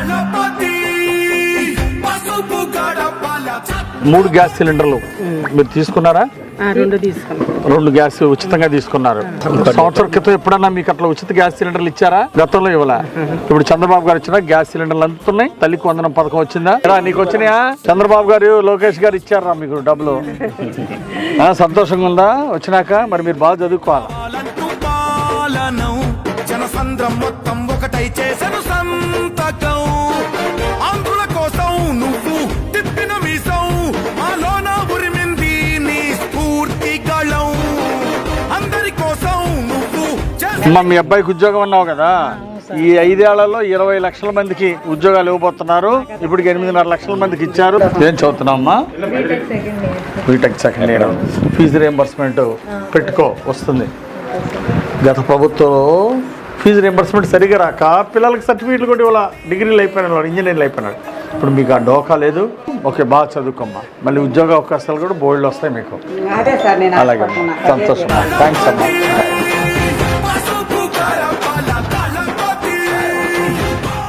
దళపతి పసుపు గడపల మూడు గ్యాస్ సిలిండర్లు మీరు తీసుకున్నారా? ఆ, రెండు తీసుకున్నాం. రెండు గ్యాస్ ఉచితంగా తీసుకున్నారు. సంవత్సరం క్రితం ఎప్పుడన్నా మీకు అట్లా ఉచిత గ్యాస్ సిలిండర్లు ఇచ్చారా? గతంలో ఇవ్వలా. ఇప్పుడు చంద్రబాబు గారు ఇచ్చిన గ్యాస్ సిలిండర్లు అందుతున్నాయి. తల్లికి వందనం పథకం వచ్చిందా? నీకు వచ్చినాయా? చంద్రబాబు గారు లోకేష్ గారు ఇచ్చారా మీకు డబ్బులు? ఆ, సంతోషంగా ఉందా? వచ్చినాక మరి మీరు బాగా చదువుకోవాలి? పాలంటూ పాలనం. జనసంద్రం మొత్తం ఒకటై చేసను సంతకం. అమ్మ మీ అబ్బాయికి ఉద్యోగం అన్నావు కదా? ఈ ఐదేళ్ళలో ఇరవై లక్షల మందికి ఉద్యోగాలు ఇవ్వబోతున్నారు. ఇప్పుడు ఎనిమిదిన్నర లక్షల మందికి ఇచ్చారు. ఏం చదువుతున్నావమ్మా B Tech second year. Fee reimbursement పెట్టుకో వస్తుంది. గత ప్రభుత్వంలో ఫీజు రియంబర్స్మెంట్ సరిగా రాక పిల్లలకి సర్టిఫికేట్లు కూడా ఇవాళ డిగ్రీలు అయిపోయినారు వాళ్ళు ఇంజనీర్లు అయిపోయినారు ఇప్పుడు మీకు ఆ డోకా లేదు. ఓకే బాగా చదువుకోమ్మా. మళ్ళీ ఉద్యోగ అవకాశాలు కూడా బోల్డ్ వస్తాయి మీకు. అలాగే సంతోషం. థ్యాంక్స్ అమ్మా.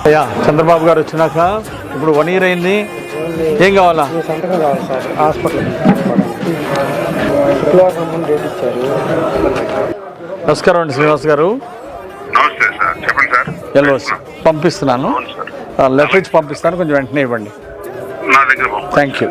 అయ్యా చంద్రబాబు గారు వచ్చినాక ఇప్పుడు వన్ ఇయర్ అయింది. ఏం కావాలా? సంతకం కావాలి సార్ హాస్పిటల్ డేట్ ఇచ్చారు నమస్కారం అండి శ్రీనివాస్ గారు. నమస్తే సార్ చెప్పండి సార్. పంపిస్తున్నాను. లెటర్ ఇచ్చి పంపిస్తాను కొంచెం వెంటనే ఇవ్వండి. నా దగ్గర పంపండి. Thank you